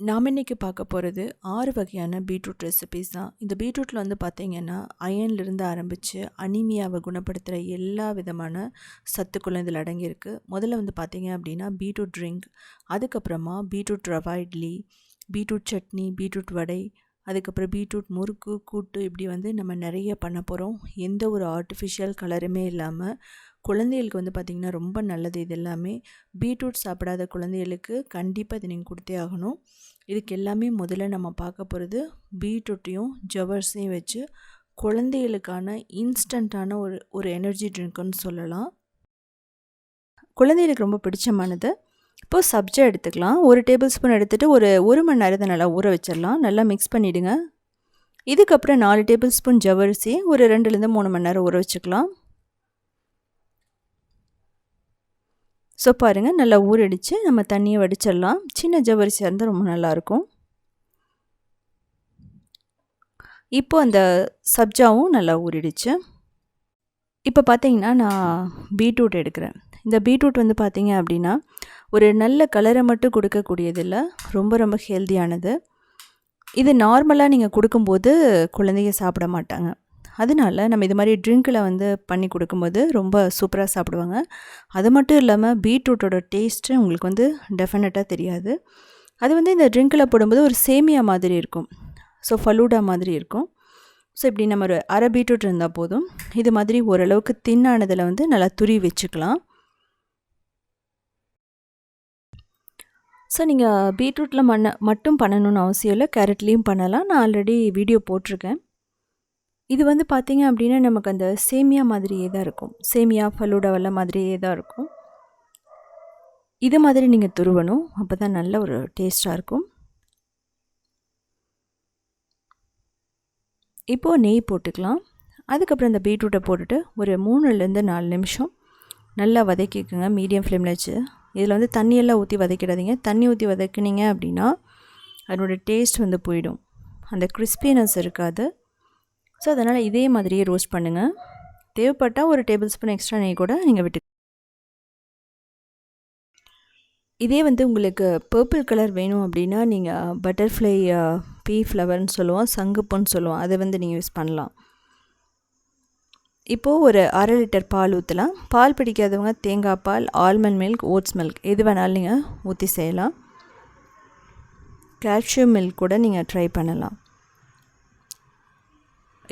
நாம் இன்றைக்கி பார்க்க போகிறது ஆறு வகையான பீட்ரூட் ரெசிபீஸ் தான். இந்த பீட்ரூட்டில் வந்து பார்த்திங்கன்னா அயன்லேருந்து ஆரம்பித்து அனிமியாவை குணப்படுத்துகிற எல்லா விதமான சத்துக்களும் இதில் அடங்கியிருக்கு. முதல்ல வந்து பார்த்திங்க அப்படின்னா பீட்ரூட் ட்ரிங்க் அதுக்கப்புறமா beetroot rava idli beetroot chutney beetroot vada அதுக்கப்புறம் பீட்ரூட் முறுக்கு கூட்டு இப்படி வந்து நம்ம நிறைய பண்ண போகிறோம் எந்த ஒரு ஆர்டிஃபிஷியல் கலருமே இல்லாமல் குழந்தைகளுக்கு வந்து பார்த்திங்கன்னா ரொம்ப நல்லது இது எல்லாமே. பீட்ரூட் சாப்பிடாத குழந்தைகளுக்கு கண்டிப்பாக இதை நீங்கள் கொடுத்தே ஆகணும். இதுக்கு எல்லாமே முதல்ல நம்ம பார்க்க போகிறது பீட்ரூட்டையும் ஜவர்ஸையும் வச்சு குழந்தைகளுக்கான இன்ஸ்டண்ட்டான ஒரு ஒரு எனர்ஜி ட்ரிங்க்குன்னு சொல்லலாம். குழந்தைகளுக்கு ரொம்ப பிடிச்சமானது. இப்போது சப்ஜா எடுத்துக்கலாம். ஒரு டேபிள் ஸ்பூன் எடுத்துகிட்டு ஒரு ஒரு மணி நேரத்தை நல்லா ஊற வச்சிடலாம். நல்லா மிக்ஸ் பண்ணிவிடுங்க இதுக்கப்புறம் நாலு டேபிள் ஸ்பூன் ஜவரிசி ஒரு ரெண்டுலேருந்து மூணு மணி நேரம் ஊற வச்சுக்கலாம். ஸோ பாருங்கள் நல்லா ஊறடிச்சு நம்ம தண்ணியை வடிச்சிடலாம். சின்ன ஜவரிசியாக இருந்தால் ரொம்ப நல்லாயிருக்கும் இப்போ அந்த சப்ஜாவும் நல்லா ஊறிடுச்சு. இப்போ பார்த்தீங்கன்னா நான் பீட்ரூட் எடுக்கிறேன். இந்த பீட்ரூட் வந்து பார்த்தீங்க அப்படின்னா ஒரு நல்ல கலரை மட்டும் கொடுக்கக்கூடியதில்ல ரொம்ப ரொம்ப ஹெல்த்தியானது இது நார்மலாக நீங்கள் கொடுக்கும்போது குழந்தைங்க சாப்பிட மாட்டாங்க. அதனால நம்ம இது மாதிரி ட்ரிங்க்கில் வந்து பண்ணி கொடுக்கும்போது ரொம்ப சூப்பராக சாப்பிடுவாங்க. அது மட்டும் இல்லாமல் பீட்ரூட்டோட டேஸ்ட்டு உங்களுக்கு வந்து டெஃபினட்டாக தெரியாது. அது வந்து இந்த ட்ரிங்க்கில் போடும்போது ஒரு சேமியா மாதிரி இருக்கும். ஸோ ஃபலூடா மாதிரி இருக்கும். ஸோ இப்படி நம்ம ஒரு அரை பீட்ரூட் இருந்தால் போதும். இது மாதிரி ஓரளவுக்கு தின்னானதில் வந்து நல்லா துரி வச்சுக்கலாம். ஸோ நீங்கள் பீட்ரூட்டில் மண்ண மட்டும் பண்ணணும்னு அவசியம் இல்லை. கேரட்லேயும் பண்ணலாம். நான் ஆல்ரெடி வீடியோ போட்டிருக்கேன். இது வந்து பார்த்திங்க அப்படின்னா நமக்கு அந்த சேமியா மாதிரியே தான் இருக்கும். சேமியா ஃபலூடாவெல்லாம் மாதிரியே தான் இருக்கும். இது மாதிரி நீங்கள் துருவணும். அப்போ தான் நல்ல ஒரு டேஸ்ட்டாக இருக்கும். இப்போது நெய் போட்டுக்கலாம். அதுக்கப்புறம் இந்த பீட்ரூட்டை போட்டுட்டு ஒரு மூணுலேருந்து நாலு நிமிஷம் நல்லா வதக்கிக்குங்க. மீடியம் ஃப்ளேமில் வச்சு. இதில் வந்து தண்ணியெல்லாம் ஊற்றி வதக்கிடாதீங்க. தண்ணி ஊற்றி வதக்குனீங்க அப்படின்னா அதனோடய டேஸ்ட் வந்து போயிடும். அந்த கிறிஸ்பினஸ் இருக்காது. ஸோ அதனால் இதே மாதிரியே ரோஸ்ட் பண்ணுங்கள் தேவைப்பட்டால் ஒரு டேபிள் ஸ்பூன் எக்ஸ்ட்ரா நெய் கூட நீங்கள் விட்டு இதே வந்து உங்களுக்கு பர்பிள் கலர் வேணும் அப்படின்னா நீங்கள் பட்டர்ஃப்ளை பீ ஃப்ளவர்னு சொல்லுவோம் சங்குப்புன்னு சொல்லுவோம். அதை வந்து நீங்கள் யூஸ் பண்ணலாம். இப்போது ஒரு அரை லிட்டர் பால் ஊற்றலாம் பால் பிடிக்காதவங்க தேங்காய் பால் ஆல்மண்ட் மில்க் ஓட்ஸ் மில்க் எது வேணாலும் நீங்கள் ஊற்றி செய்யலாம். கால்சியம் மில்க் கூட நீங்கள் ட்ரை பண்ணலாம்.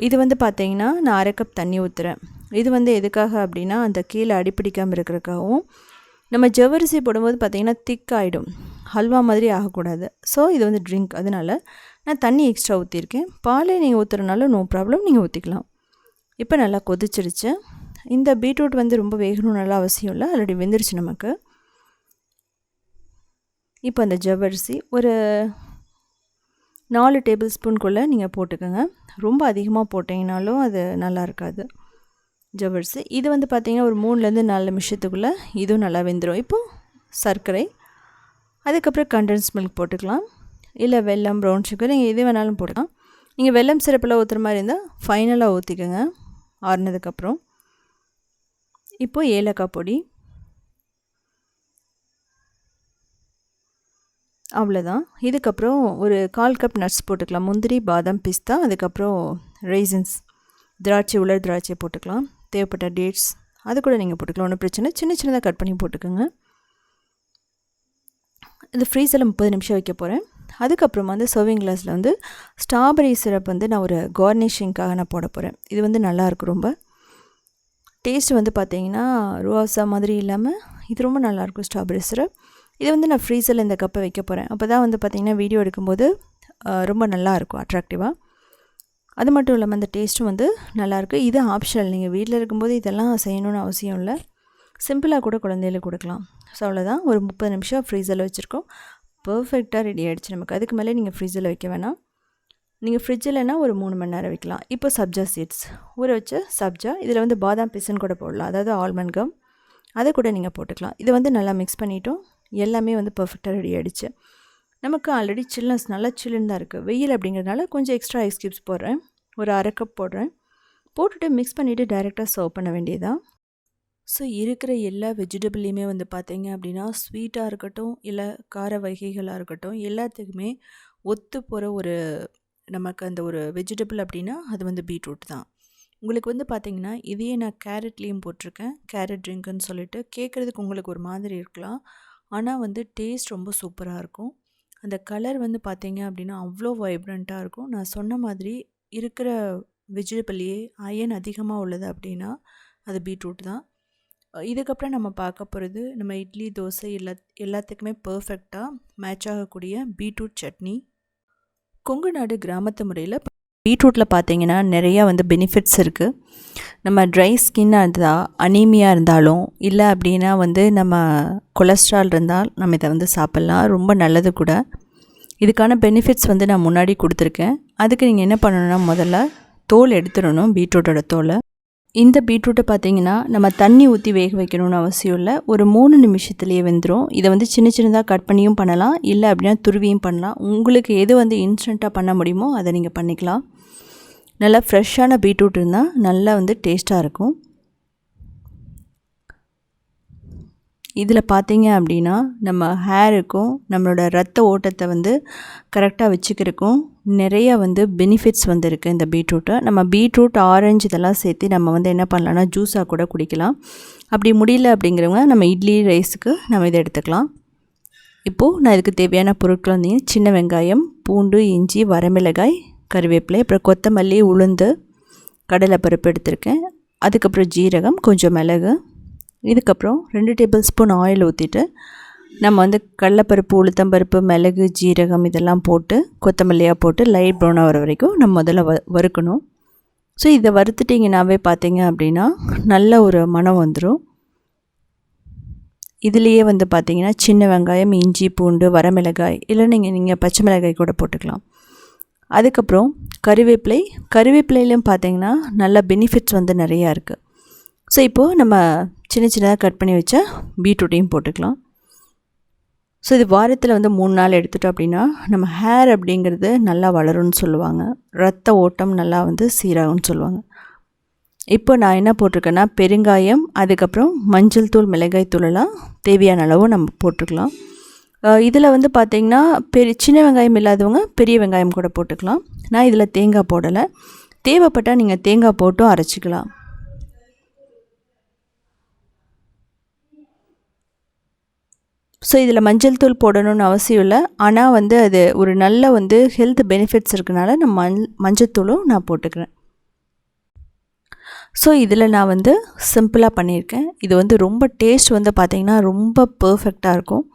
இது வந்து பார்த்தீங்கன்னா நான் அரை கப் தண்ணி ஊற்றுறேன் இது வந்து எதுக்காக அப்படின்னா அந்த கீழே அடிப்பிடிக்காமல் இருக்கிறதுக்காகவும் நம்ம ஜவ்வரிசி போடும்போது பார்த்திங்கன்னா திக் ஆகிடும் ஹல்வா மாதிரி ஆகக்கூடாது. ஸோ இது வந்து ட்ரிங்க் அதனால் நான் தண்ணி எக்ஸ்ட்ரா ஊற்றிருக்கேன் பாலே நீங்கள் ஊற்றுறனால நோ ப்ராப்ளம் நீங்கள் ஊற்றிக்கலாம் இப்போ நல்லா கொதிச்சிருச்சு. இந்த பீட்ரூட் வந்து ரொம்ப வேகணும் நல்லா அவசியம் இல்லை. ஆல்ரெடி வெந்துருச்சு நமக்கு. இப்போ அந்த ஜவ்வரிசி ஒரு நாலு டேபிள் ஸ்பூன்குள்ளே நீங்கள் போட்டுக்கோங்க. ரொம்ப அதிகமாக போட்டிங்கனாலும் அது நல்லா இருக்காது. ஜவ்வரிசி. இது வந்து பார்த்திங்கன்னா ஒரு மூணுலேருந்து நாலு நிமிஷத்துக்குள்ளே இதுவும் நல்லா வெந்துடும் இப்போது சர்க்கரை அதுக்கப்புறம் கண்டன்ஸ் மில்க் போட்டுக்கலாம். இல்லை வெல்லம் ப்ரௌன் சுகர் நீங்கள் எது வேணாலும் போடலாம் நீங்கள் வெல்லம் சிறப்பில் ஊற்றுற மாதிரி இருந்தால் ஃபைனலாக ஊற்றிக்கோங்க ஆறுனதுக்கப்புறம். இப்போது ஏலக்காய் பொடி. அவ்வளோதான் இதுக்கப்புறம் ஒரு கால் கப் நட்ஸ் போட்டுக்கலாம். முந்திரி பாதாம் பிஸ்தா அதுக்கப்புறம் ரைசன்ஸ் திராட்சை உலர் திராட்சை போட்டுக்கலாம். தேவைப்பட்ட டேட்ஸ் அது கூட நீங்கள் போட்டுக்கலாம். ஒன்றும் பிரச்சனை சின்ன சின்னதாக கட் பண்ணி போட்டுக்கோங்க. இந்த ஃப்ரீஸில் முப்பது நிமிஷம் வைக்க போகிறேன் அதுக்கப்புறமா வந்து சர்விங் கிளாஸில் வந்து ஸ்ட்ராபெரி சிரப் வந்து நான் ஒரு கார்னிஷிங்க்காக நான் போட போகிறேன் இது வந்து நல்லாயிருக்கும் ரொம்ப. டேஸ்ட் வந்து பார்த்தீங்கன்னா ரூவாசா மாதிரி இல்லாமல் இது ரொம்ப நல்லாயிருக்கும் ஸ்ட்ராபெரி சிரப் இது வந்து நான் ஃப்ரீசரில் இந்த கப்பை வைக்க போகிறேன் அப்போ தான் வந்து பார்த்திங்கன்னா வீடியோ எடுக்கும்போது ரொம்ப நல்லாயிருக்கும் அட்ராக்டிவாக அது மட்டும் இல்லாமல் அந்த டேஸ்ட்டும் வந்து நல்லாயிருக்கு இது ஆப்ஷனல் நீங்கள் வீட்டில் இருக்கும்போது இதெல்லாம் செய்யணும்னு அவசியம் இல்லை. சிம்பிளாக கூட குழந்தைகளுக்கு கொடுக்கலாம். ஸோ அவ்வளோதான் ஒரு முப்பது நிமிஷம் ஃப்ரீசரில் வச்சுருக்கோம். பர்ஃபெக்டாக ரெடி ஆகிடுச்சு நமக்கு. அதுக்கு மேலே நீங்கள் ஃப்ரிட்ஜில் வைக்க வேணாம். நீங்கள் ஃப்ரிட்ஜில்னா ஒரு மூணு மணி நேரம் வைக்கலாம். இப்போ சப்ஜா சீட்ஸ் ஊற வச்ச சப்ஜா இதில் வந்து பாதாம் பிசன் கூட போடலாம். அதாவது ஆல்மண்ட் கம் அதை கூட நீங்கள் போட்டுக்கலாம். இதை வந்து நல்லா மிக்ஸ் பண்ணிவிட்டோம் எல்லாமே வந்து பர்ஃபெக்டாக ரெடி ஆகிடுச்சு நமக்கு ஆல்ரெடி சில்னஸ் நல்லா சில்லுன்னு தான் இருக்குது வெயில் அப்படிங்கிறதுனால கொஞ்சம் எக்ஸ்ட்ரா ஐஸ் கியூப்ஸ் போடுறேன். ஒரு அரை கப் போடுறேன். போட்டுட்டு மிக்ஸ் பண்ணிவிட்டு டைரெக்டாக சர்வ் பண்ண வேண்டியதான் ஸோ இருக்கிற எல்லா வெஜிடபிள்லையுமே வந்து பார்த்தீங்க அப்படின்னா ஸ்வீட்டாக இருக்கட்டும் இல்லை கார வகைகளாக இருக்கட்டும் எல்லாத்துக்குமே ஒத்து போகிற ஒரு நமக்கு அந்த ஒரு வெஜிடபிள் அப்படின்னா அது வந்து பீட்ரூட் தான். உங்களுக்கு வந்து பார்த்தீங்கன்னா இதையே நான் கேரட்லேயும் போட்டிருக்கேன். கேரட் ட்ரிங்க்குன்னு சொல்லிட்டு கேட்குறதுக்கு உங்களுக்கு ஒரு மாதிரி இருக்கலாம். ஆனால் வந்து டேஸ்ட் ரொம்ப சூப்பராக இருக்கும். அந்த கலர் வந்து பார்த்தீங்க அப்படின்னா அவ்வளோ வைப்ரண்ட்டாக இருக்கும். நான் சொன்ன மாதிரி இருக்கிற வெஜிடபிள்லேயே அயன் அதிகமாக உள்ளது அப்படின்னா அது பீட்ரூட் தான். இதுக்கப்புறம் நம்ம பார்க்க போகிறது நம்ம இட்லி தோசை எல்லா எல்லாத்துக்குமே பர்ஃபெக்டாக மேட்ச் ஆகக்கூடிய பீட்ரூட் சட்னி. கொங்கு நாடு கிராமத்து முறையில் பீட்ரூட்டில் பார்த்தீங்கன்னா நிறையா வந்து பெனிஃபிட்ஸ் இருக்குது நம்ம ட்ரை ஸ்கின்னாக இருந்தால் அனீமியாக இருந்தாலும் இல்லை அப்படின்னா வந்து நம்ம கொலஸ்ட்ரால் இருந்தால் நம்ம இதை வந்து சாப்பிட்லாம். ரொம்ப நல்லது கூட. இதுக்கான பெனிஃபிட்ஸ் வந்து நான் முன்னாடி கொடுத்துருக்கேன். அதுக்கு நீங்கள் என்ன பண்ணணும்னா முதல்ல தோல் எடுத்துடணும் பீட்ரூட்டோட தோலை. இந்த பீட்ரூட்டை பார்த்தீங்கன்னா நம்ம தண்ணி ஊற்றி வேக வைக்கணும்னு அவசியம் இல்லை. ஒரு மூணு நிமிஷத்துலேயே வெந்துடும் இதை வந்து சின்ன சின்னதாக கட் பண்ணியும் பண்ணலாம். இல்லை அப்படின்னா துருவியும் பண்ணலாம். உங்களுக்கு எது வந்து இன்ஸ்டண்ட்டாக பண்ண முடியுமோ அதை நீங்கள் பண்ணிக்கலாம். நல்லா ஃப்ரெஷ்ஷான பீட்ரூட் இருந்தால் நல்லா வந்து டேஸ்ட்டாக இருக்கும். இதில் பார்த்தீங்க அப்படின்னா நம்ம ஹேருக்கும் நம்மளோட ரத்த ஓட்டத்தை வந்து கரெக்டாக வச்சுக்கிறதுக்கும் நிறைய வந்து பெனிஃபிட்ஸ் வந்துருக்கு இந்த பீட்ரூட்டை. நம்ம பீட்ரூட் ஆரஞ்சு இதெல்லாம் சேர்த்து நம்ம வந்து என்ன பண்ணலாம்னா ஜூஸாக கூட குடிக்கலாம். அப்படி முடியல அப்படிங்கிறவங்க நம்ம இட்லி ரைஸுக்கு நம்ம இதை எடுத்துக்கலாம். இப்போது நான் இதுக்கு தேவையான பொருட்கள் வந்து சின்ன வெங்காயம் பூண்டு இஞ்சி வரமிளகாய் கருவேப்பிலை அப்புறம் கொத்தமல்லி உளுந்து கடலைப்பருப்பு எடுத்திருக்கேன். அதுக்கப்புறம் ஜீரகம் கொஞ்சம் மிளகு. இதுக்கப்புறம் ரெண்டு டேபிள் ஸ்பூன் ஆயில் ஊற்றிட்டு நம்ம வந்து கடலப்பருப்பு உளுத்தம்பருப்பு மிளகு ஜீரகம் இதெல்லாம் போட்டு கொத்தமல்லியாக போட்டு லைட் ப்ரௌனாக வர வரைக்கும் நம்ம முதல்ல வ வறுக்கணும். ஸோ இதை வறுத்துட்டிங்கனாவே பார்த்தீங்க அப்படின்னா நல்ல ஒரு மனம் வந்துடும் இதுலேயே வந்து பார்த்திங்கன்னா சின்ன வெங்காயம் இஞ்சி பூண்டு வரமிளகாய் இல்லை நீங்கள் நீங்கள் பச்சை மிளகாய் கூட போட்டுக்கலாம். அதுக்கப்புறம் கருவேப்பிலை. கருவேப்பிலையிலும் பார்த்தீங்கன்னா நல்ல பெனிஃபிட்ஸ் வந்து நிறையா இருக்குது ஸோ இப்போது நம்ம சின்ன சின்னதாக கட் பண்ணி வச்ச பீட்ரூட்டையும் போட்டுக்கலாம். ஸோ இது வாரத்தில் வந்து மூணு நாள் எடுத்துட்டோம் அப்படின்னா நம்ம ஹேர் அப்படிங்கிறது நல்லா வளரும்னு சொல்லுவாங்க. ரத்த ஓட்டம் நல்லா வந்து சீராகும்னு சொல்லுவாங்க. இப்போ நான் என்ன போட்டிருக்கேன்னா பெருங்காயம் அதுக்கப்புறம் மஞ்சள் தூள் மிளகாய் தூளெல்லாம் தேவையான அளவு நம்ம போட்டுக்கலாம் இதில் வந்து பார்த்திங்கன்னா பெரிய சின்ன வெங்காயம் இல்லாதவங்க பெரிய வெங்காயம் கூட போட்டுக்கலாம். நான் இதில் தேங்காய் போடலை. தேவைப்பட்டால் நீங்கள் தேங்காய் போட்டும் அரைச்சிக்கலாம். ஸோ இதில் மஞ்சள் தூள் போடணும்னு அவசியம் இல்லை. ஆனால் வந்து அது ஒரு நல்ல வந்து ஹெல்த் பெனிஃபிட்ஸ் இருக்கனால நான் மஞ் மஞ்சத்தூளும் நான் போட்டுக்கிறேன். ஸோ இதில் நான் வந்து சிம்பிளாக பண்ணியிருக்கேன். இது வந்து ரொம்ப டேஸ்ட் வந்து பார்த்திங்கன்னா ரொம்ப பர்ஃபெக்டாக இருக்கும்.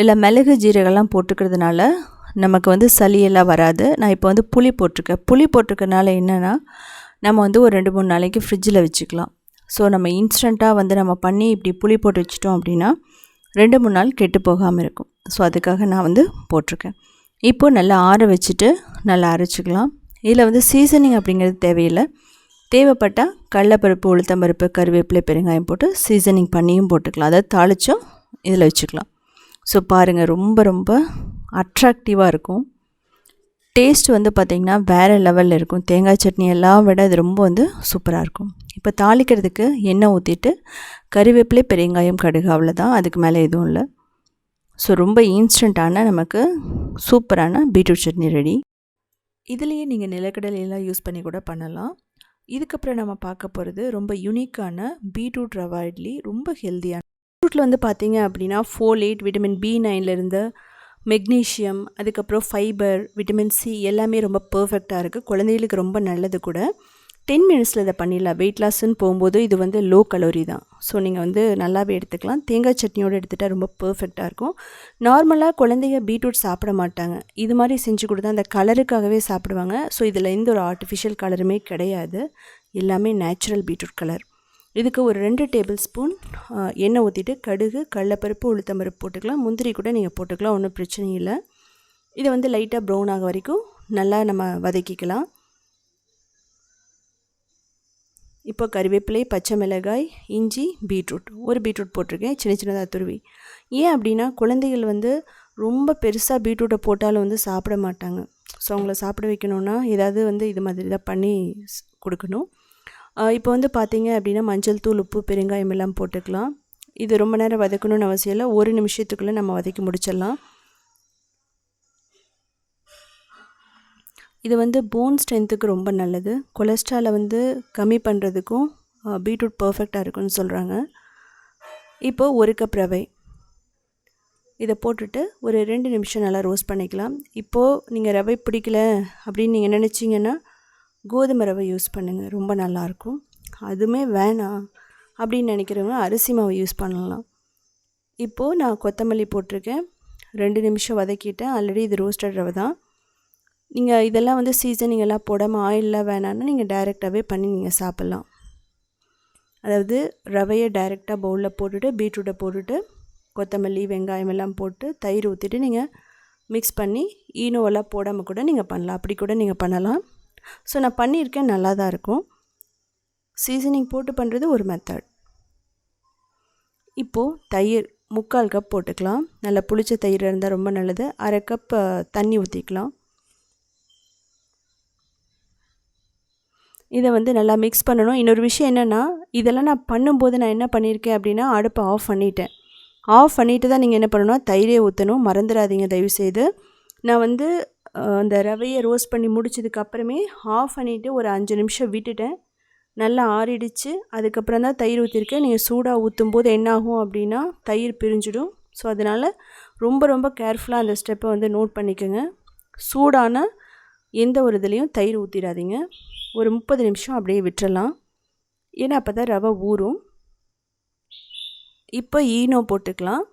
இல்லை மிளகு ஜீரகம்லாம் போட்டுக்கிறதுனால நமக்கு வந்து சளியெல்லாம் வராது. நான் இப்போ வந்து புளி போட்டிருக்கேன். புளி போட்டிருக்கனால என்னென்னா நம்ம வந்து ஒரு ரெண்டு மூணு நாளைக்கு ஃப்ரிட்ஜில் வச்சுக்கலாம். ஸோ நம்ம இன்ஸ்டண்ட்டாக வந்து நம்ம பண்ணி இப்படி புளி போட்டு வச்சிட்டோம் அப்படின்னா ரெண்டு மூணு நாள் கெட்டு போகாமல் இருக்கும். ஸோ அதுக்காக நான் வந்து போட்டிருக்கேன். இப்போது நல்லா ஆற வச்சுட்டு நல்லா அரைச்சிக்கலாம். இதில் வந்து சீசனிங் அப்படிங்கிறது தேவையில்லை. தேவைப்பட்டால் கடலப்பருப்பு உளுத்தம்பருப்பு கருவேப்பிலை பெருங்காயம் போட்டு சீசனிங் பண்ணியும் போட்டுக்கலாம். அதாவது தாளித்தும் இதில் வச்சுக்கலாம். ஸோ பாருங்கள் ரொம்ப ரொம்ப அட்ராக்டிவாக இருக்கும். டேஸ்ட் வந்து பார்த்திங்கன்னா வேறு லெவலில் இருக்கும். தேங்காய் சட்னி எல்லாம் விட இது ரொம்ப வந்து சூப்பராக இருக்கும். இப்போ தாளிக்கிறதுக்கு எண்ணெய் ஊற்றிட்டு கறிவேப்பிலை பெருங்காயம் கடுகு அவ்வளோதான் அதுக்கு மேலே எதுவும் இல்லை. ஸோ ரொம்ப இன்ஸ்டண்ட்டான நமக்கு சூப்பரான பீட்ரூட் சட்னி ரெடி இதுலேயே நீங்கள் நிலக்கடலையெல்லாம் யூஸ் பண்ணி கூட பண்ணலாம். இதுக்கப்புறம் நம்ம பார்க்க போகிறது ரொம்ப யூனிக்கான பீட்ரூட் ரவா இட்லி. ரொம்ப ஹெல்த்தியான பீட்ரூட்டில் வந்து பார்த்தீங்க அப்படின்னா ஃபோலேட் விட்டமின் பி நைன்லேருந்து மெக்னீஷியம் அதுக்கப்புறம் ஃபைபர் விட்டமின் சி எல்லாமே ரொம்ப பர்ஃபெக்டாக இருக்குது குழந்தைகளுக்கு ரொம்ப நல்லது கூட. டென் மினிட்ஸில் இதை பண்ணிடலாம். வெயிட் லாஸ்ன்னு போகும்போது இது வந்து லோ கலோரி தான். ஸோ நீங்கள் வந்து நல்லாவே எடுத்துக்கலாம். தேங்காய் சட்னியோடு எடுத்துகிட்டால் ரொம்ப பர்ஃபெக்டாக இருக்கும். நார்மலாக குழந்தைங்க பீட்ரூட் சாப்பிட மாட்டாங்க. இது மாதிரி செஞ்சு கொடுத்தா அந்த கலருக்காகவே சாப்பிடுவாங்க. ஸோ இதில் எந்த ஒரு ஆர்டிஃபிஷியல் கலருமே கிடையாது. எல்லாமே நேச்சுரல் பீட்ரூட் கலர் இதுக்கு ஒரு ரெண்டு டேபிள் ஸ்பூன் எண்ணெய் ஊற்றிட்டு கடுகு கடலப்பருப்பு உளுத்தம்பருப்பு போட்டுக்கலாம். முந்திரி கூட நீங்கள் போட்டுக்கலாம் ஒன்றும் பிரச்சனை இல்லை. இதை வந்து லைட்டாக ப்ரௌன் ஆக வரைக்கும் நல்லா நம்ம வதக்கிக்கலாம். இப்போ கறிவேப்பிலை பச்சை மிளகாய் இஞ்சி பீட்ரூட். ஒரு பீட்ரூட் போட்டிருக்கேன் சின்ன சின்னதாக துருவி. ஏன் அப்படின்னா குழந்தைகள் வந்து ரொம்ப பெருசாக பீட்ரூட்டை போட்டாலும் வந்து சாப்பிட மாட்டாங்க. ஸோ அவங்கள சாப்பிட வைக்கணுன்னா ஏதாவது வந்து இது மாதிரி தான் பண்ணி கொடுக்கணும். இப்போ வந்து பார்த்தீங்க அப்படின்னா மஞ்சள் தூள் உப்பு பெருங்காயம் எல்லாம் போட்டுக்கலாம். இது ரொம்ப நேரம் வதக்கணும்னு அவசியம் இல்லை. ஒரு நிமிஷத்துக்குள்ளே நம்ம வதக்கி முடிச்சிடலாம். இது வந்து போன் ஸ்ட்ரென்த்துக்கு ரொம்ப நல்லது. கொலஸ்ட்ராலை வந்து கம்மி பண்ணுறதுக்கும் பீட்ரூட் பர்ஃபெக்டாக இருக்குன்னு சொல்கிறாங்க இப்போது ஒரு கப் ரவை. இதை போட்டுட்டு ஒரு ரெண்டு நிமிஷம் நல்லா ரோஸ்ட் பண்ணிக்கலாம். இப்போது நீங்கள் ரவை பிடிக்கல அப்படின்னு நீங்கள் நினச்சிங்கன்னா கோதுமை ரவை யூஸ் பண்ணுங்கள் ரொம்ப நல்லாயிருக்கும். அதுவுமே வேணாம் அப்படின்னு நினைக்கிறவங்க அரிசி மாவு யூஸ் பண்ணலாம். இப்போது நான் கொத்தமல்லி போட்டிருக்கேன். ரெண்டு நிமிஷம் வதக்கிட்டேன். ஆல்ரெடி இது ரோஸ்டட் ரவை தான். நீங்கள் இதெல்லாம் வந்து சீசனிங் எல்லாம் போடாமல் ஆயிலெலாம் வேணான்னா நீங்கள் டைரெக்டாகவே பண்ணி நீங்கள் சாப்பிட்லாம். அதாவது ரவையை டைரெக்டாக பவுலில் போட்டுட்டு பீட்ரூட்டை போட்டுட்டு கொத்தமல்லி வெங்காயம் எல்லாம் போட்டு தயிர் ஊற்றிட்டு நீங்கள் மிக்ஸ் பண்ணி ஈனோவெல்லாம் போடாமல் கூட நீங்கள் பண்ணலாம். அப்படி கூட நீங்கள் பண்ணலாம். ஸோ நான் பண்ணியிருக்கேன் நல்லா தான் இருக்கும். சீசனிங் போட்டு பண்ணுறது ஒரு மெத்தட் இப்போது தயிர் முக்கால் கப் போட்டுக்கலாம். நல்லா புளிச்ச தயிர் இருந்தால் ரொம்ப நல்லது. அரை கப் தண்ணி ஊற்றிக்கலாம் இதை வந்து நல்லா மிக்ஸ் பண்ணணும். இன்னொரு விஷயம் என்னென்னா இதெல்லாம் நான் பண்ணும்போது நான் என்ன பண்ணியிருக்கேன் அப்படின்னா அடுப்பை ஆஃப் பண்ணிட்டேன். ஆஃப் பண்ணிவிட்டு தான் நீங்கள் என்ன பண்ணணும்? தயிரே ஊற்றணும் மறந்துடாதீங்க தயவுசெய்து. நான் வந்து அந்த ரவையை ரோஸ்ட் பண்ணி முடிச்சதுக்கப்புறமே ஆஃப் பண்ணிவிட்டு ஒரு அஞ்சு நிமிஷம் விட்டுட்டேன். நல்லா ஆறிடுச்சு. அதுக்கப்புறம் தான் தயிர் ஊற்றிருக்கேன் நீங்கள் சூடாக ஊற்றும் போது என்னாகும் அப்படின்னா தயிர் பிரிஞ்சிடும். ஸோ அதனால் ரொம்ப ரொம்ப கேர்ஃபுல்லாக அந்த ஸ்டெப்பை வந்து நோட் பண்ணிக்கோங்க. சூடான எந்த ஒரு இதுலேயும் தயிர் ஊற்றிடாதீங்க ஒரு முப்பது நிமிஷம் அப்படியே விட்டுறலாம். ஏன்னா அப்போ தான் ரவை ஊறும். இப்போ ஈனோ போட்டுக்கலாம்.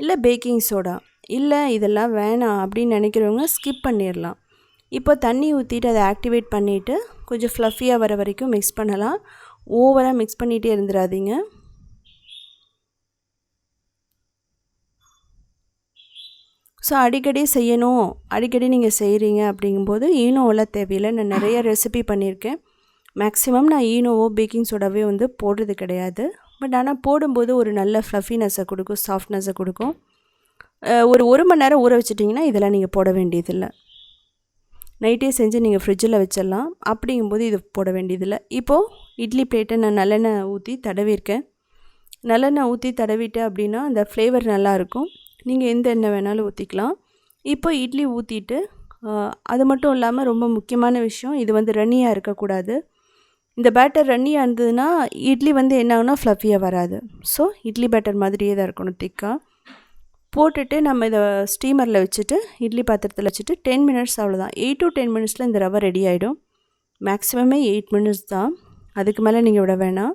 இல்லை பேக்கிங் சோடா. இல்லை இதெல்லாம் வேணாம் அப்படின்னு நினைக்கிறவங்க ஸ்கிப் பண்ணிடலாம். இப்போ தண்ணி ஊற்றிட்டு அதை ஆக்டிவேட் பண்ணிவிட்டு கொஞ்சம் ஃப்ளஃபியாக வர வரைக்கும் மிக்ஸ் பண்ணலாம். ஓவராக மிக்ஸ் பண்ணிகிட்டே இருந்துடாதீங்க. ஸோ அடிக்கடி செய்யணும். அடிக்கடி நீங்கள் செய்கிறீங்க அப்படிங்கும்போது ஈனோவெல்லாம் தேவையில்லை. நான் நிறைய ரெசிபி பண்ணியிருக்கேன். மேக்ஸிமம் நான் ஈனோவோ பேக்கிங் சோடாவே வந்து போடுறது கிடையாது. பட் ஆனால் போடும்போது ஒரு நல்ல ஃப்ளஃபினஸை கொடுக்கும் சாஃப்ட்னஸை கொடுக்கும். ஒரு ஒரு மணி நேரம் ஊற வச்சிட்டிங்கன்னா இதெல்லாம் நீங்கள் போட வேண்டியதில்லை. நைட்டே செஞ்சு நீங்கள் ஃப்ரிட்ஜில் வச்சிடலாம். அப்படிங்கும்போது இது போட வேண்டியதில்லை. இப்போது இட்லி பிளேட்டை நான் நல்லெண்ணெய் ஊற்றி தடவிருக்கேன் நல்லெண்ணெய் ஊற்றி தடவிட்டேன் அப்படின்னா அந்த ஃப்ளேவர் நல்லாயிருக்கும் நீங்கள் எந்த எண்ணெய் வேணாலும் ஊற்றிக்கலாம் இப்போ இட்லி ஊற்றிட்டு அது மட்டும் இல்லாமல் ரொம்ப முக்கியமான விஷயம் இது வந்து ரன்னியாக இருக்கக்கூடாது. இந்த பேட்டர் ரன்னியாக இருந்ததுன்னா இட்லி வந்து என்ன ஆகுனா ஃப்ளஃபியாக வராது. ஸோ இட்லி பேட்டர் மாதிரியே தான் இருக்கணும் திக்காக போட்டுட்டு நம்ம இதை ஸ்டீமரில் வச்சுட்டு இட்லி பாத்திரத்தில் வச்சுட்டு டென் மினிட்ஸ் அவ்வளோதான் எயிட் டு டென் மினிட்ஸில் இந்த ரவை ரெடி ஆகிடும் மேக்ஸிமமே எயிட் மினிட்ஸ் தான். அதுக்கு மேலே நீங்கள் விட வேணாம்.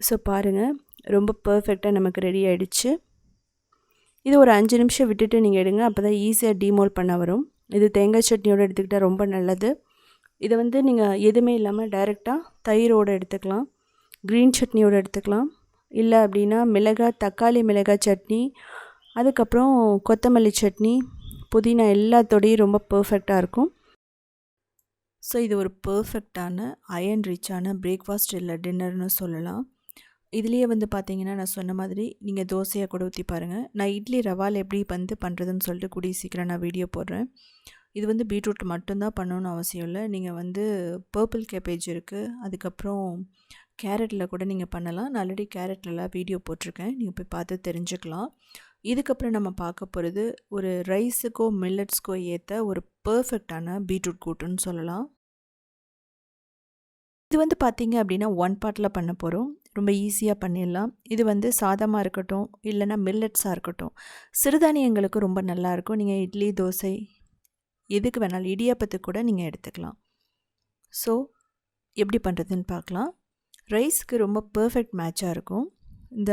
ஸோ பாருங்கள் ரொம்ப பர்ஃபெக்டாக நமக்கு ரெடி ஆகிடுச்சு இது ஒரு அஞ்சு நிமிஷம் விட்டுட்டு நீங்கள் எடுங்க. அப்போ தான் ஈஸியாக டீமோல் பண்ண வரும். இது தேங்காய் சட்னியோடு எடுத்துக்கிட்டால் ரொம்ப நல்லது. இதை வந்து நீங்கள் எதுவுமே இல்லாமல் டைரெக்டாக தயிரோடு எடுத்துக்கலாம். க்ரீன் சட்னியோடு எடுத்துக்கலாம். இல்லை அப்படின்னா மிளகாய் தக்காளி மிளகாய் சட்னி அதுக்கப்புறம் கொத்தமல்லி சட்னி புதினா எல்லாத்தோடையும் ரொம்ப பர்ஃபெக்டாக இருக்கும். ஸோ இது ஒரு பர்ஃபெக்டான அயன் ரிச்சான பிரேக்ஃபாஸ்ட் இல்லை டின்னர்னு சொல்லலாம். இதுலேயே வந்து பார்த்தீங்கன்னா நான் சொன்ன மாதிரி நீங்கள் தோசையாக கூட ஊற்றி பாருங்கள் நான் இட்லி ரவால் எப்படி வந்து பண்ணுறதுன்னு சொல்லிட்டு கூடிய சீக்கிரம் நான் வீடியோ போடுறேன். இது வந்து பீட்ரூட் மட்டும்தான் பண்ணணும்னு அவசியம் இல்லை. நீங்கள் வந்து பர்பிள் கேபேஜ் இருக்குது அதுக்கப்புறம் கேரட்டில் கூட நீங்கள் பண்ணலாம். நான் ஆல்ரெடி கேரட்லலாம் வீடியோ போட்டிருக்கேன். நீங்கள் போய் பார்த்து தெரிஞ்சுக்கலாம். இதுக்கப்புறம் நம்ம பார்க்க போகிறது ஒரு ரைஸுக்கோ மில்லட்ஸ்க்கோ ஏற்ற ஒரு பர்ஃபெக்டான பீட்ரூட் கூட்டுன்னு சொல்லலாம். இது வந்து பார்த்தீங்க அப்படின்னா ஒன் பார்ட்டில் பண்ண போகிறோம் ரொம்ப ஈஸியாக பண்ணிடலாம். இது வந்து சாதமாக இருக்கட்டும் இல்லைனா மில்லட்ஸாக இருக்கட்டும். சிறுதானியங்களுக்கு ரொம்ப நல்லாயிருக்கும் நீங்கள் இட்லி தோசை எதுக்கு வேணாலும் இடியாப்பத்துக்கு கூட நீங்கள் எடுத்துக்கலாம். ஸோ எப்படி பண்ணுறதுன்னு பார்க்கலாம். ரைஸ்க்கு ரொம்ப பர்ஃபெக்ட் மேட்சாக இருக்கும். இந்த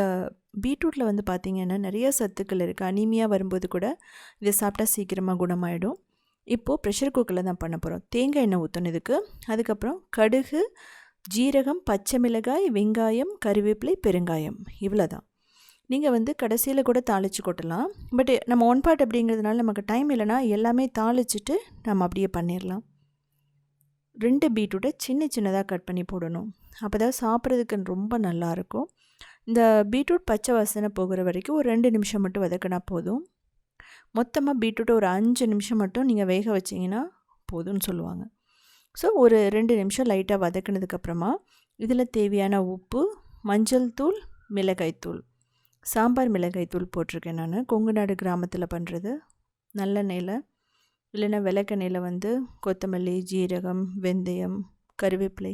பீட்ரூட்டில் வந்து பார்த்திங்கன்னா நிறைய சத்துக்கள் இருக்குது அனிமியாக வரும்போது கூட இதை சாப்பிட்டா சீக்கிரமாக குணமாயிடும். இப்போது ப்ரெஷர் குக்கரில் தான் பண்ண போகிறோம் தேங்காய் எண்ணெய் ஊற்றணும் இதுக்கு. அதுக்கப்புறம் கடுகு ஜீரகம் பச்சை மிளகாய் வெங்காயம் கருவேப்பிலை பெருங்காயம். இவ்வளோ தான் நீங்கள் வந்து கடைசியில் கூட தாளித்து கொட்டலாம். பட் நம்ம ஒன் பார்ட் அப்படிங்கிறதுனால நமக்கு டைம் இல்லைனா எல்லாமே தாளிச்சிட்டு நம்ம அப்படியே பண்ணிடலாம் ரெண்டு பீட்ரூட்டை சின்ன சின்னதாக கட் பண்ணி போடணும். அப்போ தான் சாப்பிட்றதுக்கு ரொம்ப நல்லாயிருக்கும். இந்த பீட்ரூட் பச்சை வாசனை போகிற வரைக்கும் ஒரு ரெண்டு நிமிஷம் மட்டும் வதக்கினா போதும். மொத்தமாக பீட்ரூட்டை ஒரு அஞ்சு நிமிஷம் மட்டும் நீங்கள் வேக வச்சிங்கன்னா போதும்னு சொல்லுவாங்க. ஸோ ஒரு ரெண்டு நிமிஷம் லைட்டாக வதக்கினதுக்கப்புறமா இதில் தேவையான உப்பு மஞ்சள் தூள் மிளகாய்த்தூள் சாம்பார் மிளகாய்த்தூள் போட்டிருக்கேன் நான். கொங்கு நாடு கிராமத்தில் பண்ணுறது நல்லெண்ணெயில். இல்லைன்னா விளக்கெண்ணெயில் வந்து கொத்தமல்லி ஜீரகம் வெந்தயம் கருவேப்பிலை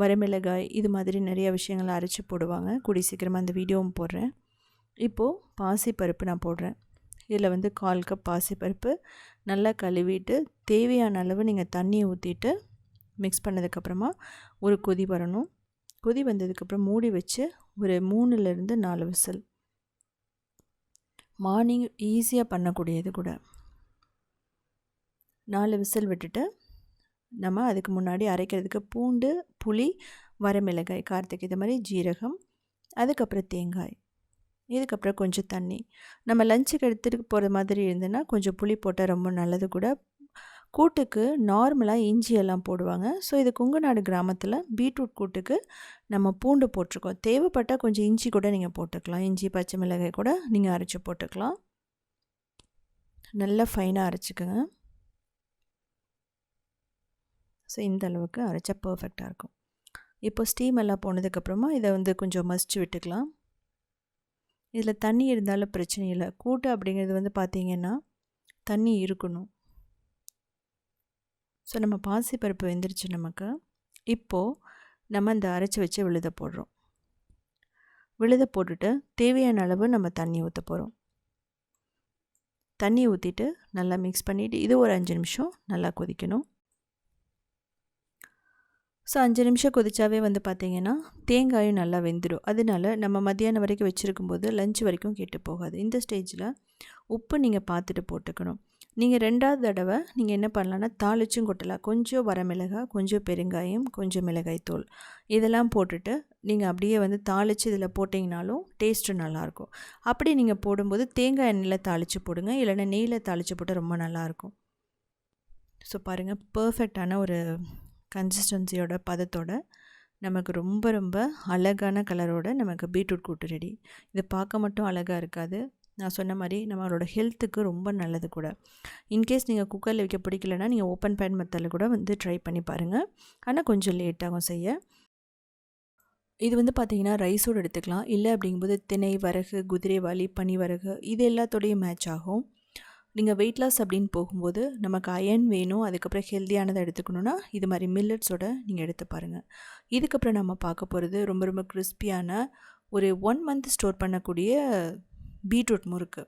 வரமிளகாய் இது மாதிரி நிறைய விஷயங்களை அரைச்சி போடுவாங்க. கூடி சீக்கிரமாக அந்த வீடியோவும் போடுறேன். இப்போது பாசிப்பருப்பு நான் போடுறேன். இதில் வந்து கால் கப் பாசிப்பருப்பு நல்லா கழுவிட்டு தேவையான அளவு நீங்கள் தண்ணியை ஊற்றிட்டு மிக்ஸ் பண்ணதுக்கப்புறமா ஒரு கொதி வரணும். கொதி வந்ததுக்கப்புறம் மூடி வச்சு ஒரு மூணுலேருந்து நாலு விசில். மார்னிங் ஈஸியாக பண்ணக்கூடியது கூட. நாலு விசில் விட்டுட்டு நம்ம அதுக்கு முன்னாடி அரைக்கிறதுக்கு பூண்டு புளி வரமிளகாய் காரத்துக்கு இது மாதிரி ஜீரகம் அதுக்கப்புறம் தேங்காய் இதுக்கப்புறம் கொஞ்சம் தண்ணி. நம்ம லஞ்சுக்கு எடுத்துகிட்டு போகிற மாதிரி இருந்ததுன்னா கொஞ்சம் புளி போட்டால் ரொம்ப நல்லது கூட. கூட்டுக்கு நார்மலாக இஞ்சி எல்லாம் போடுவாங்க. ஸோ இது குங்குநாடு கிராமத்தில் பீட்ரூட் கூட்டுக்கு நம்ம பூண்டு போட்டிருக்கோம். தேவைப்பட்டால் கொஞ்சம் இஞ்சி கூட நீங்கள் போட்டுக்கலாம். இஞ்சி பச்சை மிளகாய் கூட நீங்கள் அரைச்சி போட்டுக்கலாம். நல்லா ஃபைனாக அரைச்சிக்கோங்க. ஸோ இந்த அளவுக்கு அரைச்சா பர்ஃபெக்டாக இருக்கும். இப்போ ஸ்டீம் எல்லாம் போனதுக்கப்புறமா இதை வந்து கொஞ்சம் மசிச்சு விட்டுக்கலாம். இதில் தண்ணி இருந்தாலும் பிரச்சனை இல்லை. கூட்டு அப்படிங்கிறது வந்து பார்த்திங்கன்னா தண்ணி இருக்கணும். ஸோ நம்ம பாசிப்பருப்பு வெந்துருச்சு நமக்கு. இப்போது நம்ம இந்த அரைச்சி வச்சு விழுத போடுறோம். விழுத போட்டுட்டு தேவையான அளவு நம்ம தண்ணி ஊற்ற போகிறோம் தண்ணி ஊற்றிட்டு நல்லா மிக்ஸ் பண்ணிவிட்டு இது ஒரு அஞ்சு நிமிஷம் நல்லா கொதிக்கணும். ஸோ அஞ்சு நிமிஷம் கொதிச்சாவே வந்து பார்த்திங்கன்னா தேங்காயும் நல்லா வெந்துடும் அதனால நம்ம மத்தியானம் வரைக்கும் வச்சுருக்கும்போது லஞ்ச் வரைக்கும் கெட்டு போகாது. இந்த ஸ்டேஜில் உப்பு நீங்கள் பார்த்துட்டு போட்டுக்கணும். நீங்கள் ரெண்டாவது தடவை நீங்கள் என்ன பண்ணலான்னா தாளிச்சும் கொட்டலாம். கொஞ்சம் வரமிளகாய் கொஞ்சம் பெருங்காயம் கொஞ்சம் மிளகாய் தூள். இதெல்லாம் போட்டுட்டு நீங்கள் அப்படியே வந்து தாளித்து இதில் போட்டிங்கனாலும் டேஸ்ட்டு நல்லாயிருக்கும் அப்படி நீங்கள் போடும்போது தேங்காய் எண்ணெயில் தாளித்து போடுங்க. இல்லைன்னா நெய்யில் தாளித்து போட்டால் ரொம்ப நல்லாயிருக்கும் ஸோ பாருங்கள் பர்ஃபெக்டான ஒரு கன்சிஸ்டன்சியோட பதத்தோட நமக்கு ரொம்ப ரொம்ப அழகான கலரோட நமக்கு பீட்ரூட் கூட்டு ரெடி இது பார்க்க மட்டும் அழகாக இருக்காது. நான் சொன்ன மாதிரி நம்மளோட ஹெல்த்துக்கு ரொம்ப நல்லது கூட. இன்கேஸ் நீங்கள் குக்கரில் வைக்க பிடிக்கலன்னா நீங்கள் ஓப்பன் பேன் மெத்தடில் கூட வந்து ட்ரை பண்ணி பாருங்கள் ஆனால் கொஞ்சம் லேட்டாகும் செய்ய. இது வந்து பார்த்திங்கன்னா ரைஸோடு எடுத்துக்கலாம். இல்லை அப்படிங்கும்போது திணை வரகு குதிரைவாளி பனி வரகு இது எல்லாத்தோடையும் மேட்ச் ஆகும். நீங்கள் வெயிட் லாஸ் அப்படின்னு போகும்போது நமக்கு அயன் வேணும் அதுக்கப்புறம் ஹெல்த்தியானதை எடுத்துக்கணுன்னா இது மாதிரி மில்லட்ஸோட நீங்கள் எடுத்து பாருங்கள் இதுக்கப்புறம் நம்ம பார்க்க போகிறது ரொம்ப ரொம்ப கிறிஸ்பியான ஒரு ஒன் மந்த் ஸ்டோர் பண்ணக்கூடிய பீட்ரூட் முறுக்கு.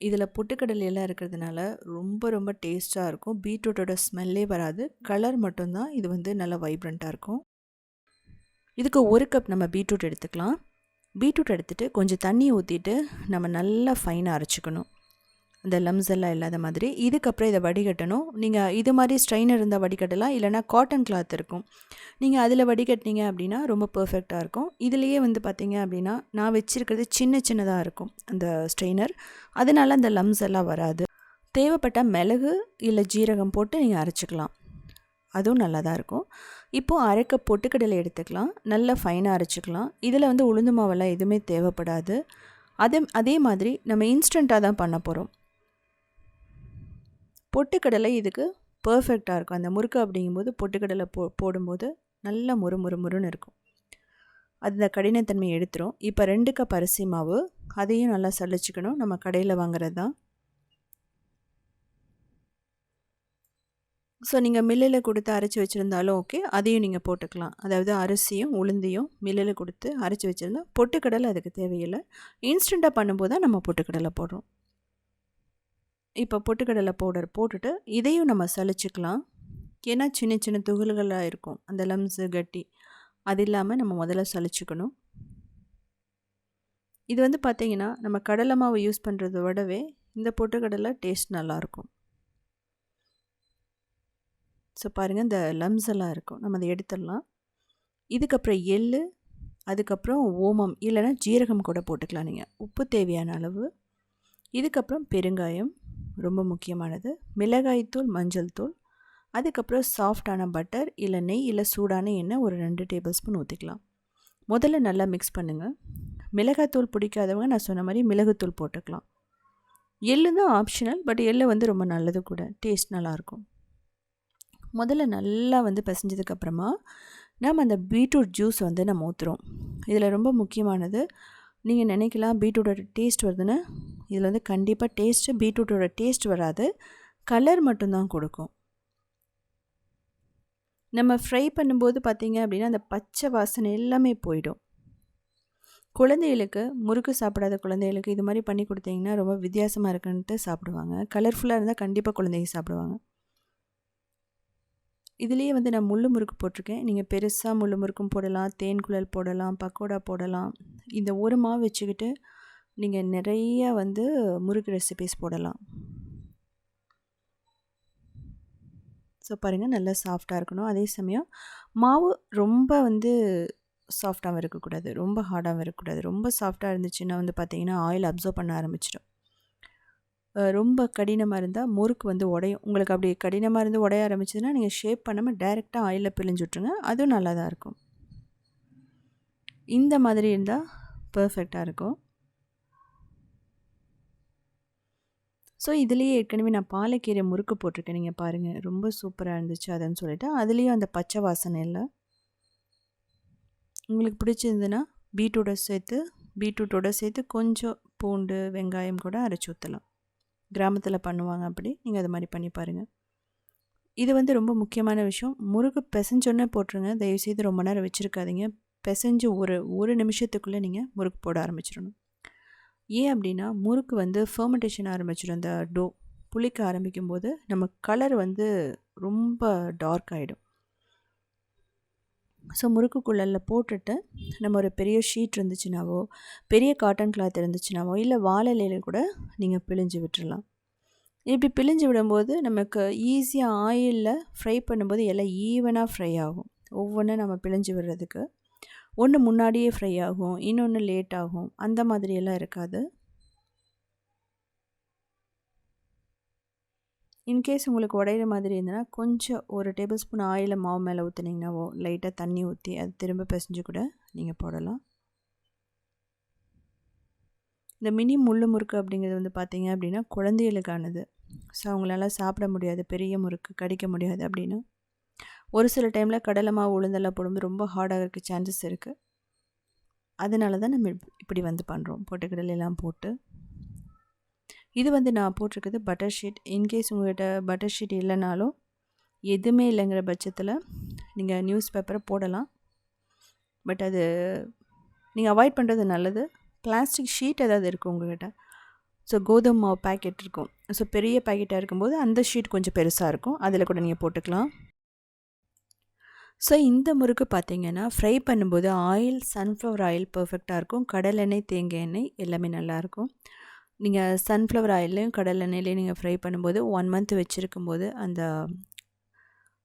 இதில் பொட்டுக்கடலையெல்லாம் இருக்கிறதுனால ரொம்ப ரொம்ப டேஸ்ட்டாக இருக்கும். பீட்ரூட்டோட ஸ்மெல்லே வராது. கலர் மட்டும்தான் இது வந்து நல்லா வைப்ரண்ட்டாக இருக்கும். இதுக்கு ஒரு கப் நம்ம பீட்ரூட் எடுத்துக்கலாம். பீட்ரூட் எடுத்துகிட்டு கொஞ்சம் தண்ணி ஊற்றிட்டு நம்ம நல்லா ஃபைனாக அரைச்சிக்கணும். இந்த லம்ஸ் எல்லாம் இல்லாத மாதிரி. இதுக்கப்புறம் இதை வடிகட்டணும். நீங்கள் இது மாதிரி ஸ்ட்ரெயினர் இருந்தால் வடிகட்டலாம் இல்லைனா காட்டன் கிளாத் இருக்கும். நீங்கள் அதில் வடிகட்டினீங்க அப்படின்னா ரொம்ப பர்ஃபெக்டாக இருக்கும். இதுலேயே வந்து பார்த்திங்க அப்படின்னா நான் வச்சுருக்கிறது சின்ன சின்னதாக இருக்கும் அந்த ஸ்ட்ரெயினர் அதனால் அந்த லம்ஸ் எல்லாம் வராது. தேவைப்பட்ட மிளகு இல்லை ஜீரகம் போட்டு நீங்கள் அரைச்சிக்கலாம். அதுவும் நல்லா தான் இருக்கும். இப்போது அரைக்க பொட்டுக்கடலை எடுத்துக்கலாம். நல்லா ஃபைனாக அரைச்சிக்கலாம். இதில் வந்து உளுந்து மாவெல்லாம் எதுவுமே தேவைப்படாது. அதே அதே மாதிரி நம்ம இன்ஸ்டண்ட்டாக தான் பண்ண போகிறோம் பொட்டுக்கடலை இதுக்கு பர்ஃபெக்டாக இருக்கும். அந்த முறுக்கு அப்படிங்கும்போது பொட்டுக்கடலை போ போடும்போது நல்ல முறு முறு முறுன்னு இருக்கும். அந்த கடினத்தன்மை எடுத்துரும். இப்போ ரெண்டு கப் அரிசி மாவு அதையும் நல்லா சளிச்சிக்கணும். நம்ம கடையில் வாங்குறது தான். ஸோ நீங்கள் மில்லில் கொடுத்து அரைச்சி வச்சுருந்தாலும் ஓகே அதையும் நீங்கள் போட்டுக்கலாம். அதாவது அரிசியும் உளுந்தையும் மில்லில் கொடுத்து அரைச்சி வச்சுருந்தா பொட்டுக்கடலை அதுக்கு தேவையில்லை. இன்ஸ்டண்ட்டாக பண்ணும்போது தான் நம்ம பொட்டுக்கடலை போடுறோம். இப்போ பொட்டுக்கடலை பவுடர் போட்டுட்டு இதையும் நம்ம சளிச்சிக்கலாம் ஏன்னா சின்ன சின்ன துகள்களாக இருக்கும். அந்த லம்ஸு கட்டி அது இல்லாமல் நம்ம முதல்ல சளிச்சிக்கணும் இது வந்து பார்த்திங்கன்னா நம்ம கடலை மாவு யூஸ் பண்ணுறத விடவே இந்த பொட்டுக்கடலை டேஸ்ட் நல்லாயிருக்கும். ஸோ பாருங்கள் இந்த லம்ஸ் எல்லாம் இருக்கும். நம்ம அதை எடுத்துடலாம். இதுக்கப்புறம் எள் அதுக்கப்புறம் ஓமம் இல்லைன்னா ஜீரகம் கூட போட்டுக்கலாம் நீங்கள் உப்பு தேவையான அளவு. இதுக்கப்புறம் பெருங்காயம். ரொம்ப முக்கியமானது. மிளகாய்த்தூள் மஞ்சள் தூள். அதுக்கப்புறம் சாஃப்டான பட்டர் இல்லை நெய் இல்லை சூடான எண்ணெய் ஒரு ரெண்டு டேபிள் ஸ்பூன் ஊற்றிக்கலாம் முதல்ல நல்லா மிக்ஸ் பண்ணுங்கள் மிளகாத்தூள் பிடிக்காதவங்க நான் சொன்ன மாதிரி மிளகுத்தூள் போட்டுக்கலாம். எள்ளு தான் ஆப்ஷனல் பட் எள்ளு வந்து ரொம்ப நல்லது கூட. டேஸ்ட் நல்லாயிருக்கும். முதல்ல நல்லா வந்து பிசைஞ்சதுக்கப்புறமா நம்ம அந்த பீட்ரூட் ஜூஸ் வந்து நம்ம ஊற்றுறோம் இதில் ரொம்ப முக்கியமானது நீங்கள் நினைக்கலாம் பீட்ரூட்டோட டேஸ்ட் வருதுன்னு? இதில் வந்து கண்டிப்பாக டேஸ்ட்டு பீட்ரூட்டோட டேஸ்ட் வராது. கலர் மட்டும்தான் கொடுக்கும். நம்ம ஃப்ரை பண்ணும்போது பார்த்திங்க அப்படின்னா அந்த பச்சை வாசனை எல்லாமே போயிடும். குழந்தைகளுக்கு முறுக்கு சாப்பிடாத குழந்தைகளுக்கு இது மாதிரி பண்ணி கொடுத்தீங்கன்னா ரொம்ப வித்தியாசமாக இருக்குன்ட்டு சாப்பிடுவாங்க. கலர்ஃபுல்லாக இருந்தால் கண்டிப்பாக குழந்தைங்க சாப்பிடுவாங்க. இதுலேயே வந்து நான் முள்ளு முறுக்கு போட்டிருக்கேன். நீங்கள் பெருசாக முள்ளு முறுக்கும் போடலாம் தேன் குழல் போடலாம் பக்கோடா போடலாம். இந்த ஒரு மாவு வச்சுக்கிட்டு நீங்கள் நிறைய வந்து முறுக்கு ரெசிபிஸ் போடலாம். ஸோ பாருங்கள் நல்லா சாஃப்டாக இருக்கணும். அதே சமயம் மாவு ரொம்ப வந்து சாஃப்டாகவும் இருக்கக்கூடாது. ரொம்ப ஹார்டாகவும் இருக்கக்கூடாது. ரொம்ப சாஃப்டாக இருந்துச்சுன்னா வந்து பார்த்திங்கன்னா ஆயில் அப்சர்வ் பண்ண ஆரம்பிச்சிடும். ரொம்ப கடினமாக இருந்தால் முறுக்கு வந்து உடையும். உங்களுக்கு அப்படி கடினமாக இருந்து உடைய ஆரம்பிச்சதுன்னா நீங்கள் ஷேப் பண்ணாமல் டைரெக்டாக ஆயிலில் பிழிஞ்சு விட்ருங்க அதுவும் நல்லா தான் இருக்கும். இந்த மாதிரி இருந்தால் பர்ஃபெக்டாக இருக்கும். ஸோ இதுலேயே ஏற்கனவே நான் பாலைக்கீரை முறுக்கு போட்டிருக்கேன். நீங்கள் பாருங்கள் ரொம்ப சூப்பராக இருந்துச்சு அதுன்னு சொல்லிட்டு. அதுலேயும் அந்த பச்சை வாசனை இல்லை. உங்களுக்கு பிடிச்சிருந்துன்னா பீட்ரூட்டை சேர்த்து பீட்ரூட்டோட சேர்த்து கொஞ்சம் பூண்டு வெங்காயம் கூட அரைச்சி ஊற்றலாம் கிராமத்தில் பண்ணுவாங்க அப்படி. நீங்கள் அது மாதிரி பண்ணி பாருங்கள் இது வந்து ரொம்ப முக்கியமான விஷயம். முறுக்கு பிசைஞ்சோன்னே போட்டுருங்க. தயவுசெய்து ரொம்ப நேரம் வச்சுருக்காதீங்க. பிசைஞ்சு ஒரு ஒரு நிமிஷத்துக்குள்ளே நீங்கள் முறுக்கு போட ஆரம்பிச்சிடணும். ஏன் அப்படின்னா முறுக்கு வந்து ஃபர்மெண்டேஷன் ஆரம்பிச்சிடும். அந்த டோ புளிக்க ஆரம்பிக்கும் போது நம்ம கலர் வந்து ரொம்ப டார்க் ஆகிடும் ஸோ முறுக்கு குழலில் போட்டுட்டு நம்ம ஒரு பெரிய ஷீட் இருந்துச்சுனாவோ பெரிய காட்டன் கிளாத் இருந்துச்சுனாவோ இல்லை வாழை கூட நீங்கள் பிழிஞ்சு விட்டுடலாம் இப்படி பிழிஞ்சு விடும்போது நமக்கு ஈஸியாக ஆயிலில் ஃப்ரை பண்ணும்போது எல்லாம் ஈவனாக ஃப்ரை ஆகும். ஒவ்வொன்றும் நம்ம பிழிஞ்சு விடுறதுக்கு. ஒன்று முன்னாடியே ஃப்ரை ஆகும் இன்னொன்று லேட் ஆகும். அந்த மாதிரியெல்லாம் இருக்காது. இன்கேஸ் உங்களுக்கு உடையிற மாதிரி இருந்ததுன்னா கொஞ்சம் ஒரு டேபிள் ஸ்பூன் ஆயிலை மாவு மேலே ஊற்றுனீங்கன்னாவோ லைட்டாக தண்ணி ஊற்றி அது திரும்ப பிசைஞ்சு கூட நீங்கள் போடலாம். இந்த மினி முள்ளு முறுக்கு அப்படிங்கிறது வந்து பார்த்திங்க அப்படின்னா குழந்தைகளுக்கானது. ஸோ அவங்களால சாப்பிட முடியாது பெரிய முறுக்கு கடிக்க முடியாது அப்படின்னு ஒரு சில டைமில் கடலை மாவு உளுந்தெல்லாம் போடும்போது ரொம்ப ஹார்டாக இருக்க சான்சஸ் இருக்குது அதனால தான் நம்ம இப்படி வந்து பண்ணுறோம் பொட்டுக்கடலையெல்லாம் போட்டு. இது வந்து நான் போட்டிருக்குது பட்டர் ஷீட் இன்கேஸ் உங்கள்கிட்ட பட்டர் ஷீட் இல்லைனாலும் எதுவுமே இல்லைங்கிற பட்சத்தில் நீங்கள் நியூஸ் பேப்பரை போடலாம். பட் அது நீங்கள் அவாய்ட் பண்ணுறது நல்லது. பிளாஸ்டிக் ஷீட் ஏதாவது இருக்கும் உங்கள்கிட்ட ஸோ கோதுமை மாவு பேக்கெட் இருக்கும். ஸோ பெரிய பேக்கெட்டாக இருக்கும்போது அந்த ஷீட் கொஞ்சம் பெருசாக இருக்கும். அதில் கூட நீங்கள் போட்டுக்கலாம். ஸோ இந்த முறுக்கு பார்த்திங்கன்னா ஃப்ரை பண்ணும்போது ஆயில் சன்ஃப்ளவர் ஆயில் பர்ஃபெக்டாக இருக்கும். கடலெண்ணெய் தேங்காய் எண்ணெய் எல்லாமே நல்லாயிருக்கும் நீங்கள் சன்ஃப்ளவர் ஆயிலையும் கடலெண்ணெயிலையும் நீங்கள் ஃப்ரை பண்ணும்போது ஒன் மந்த் வச்சுருக்கும்போது அந்த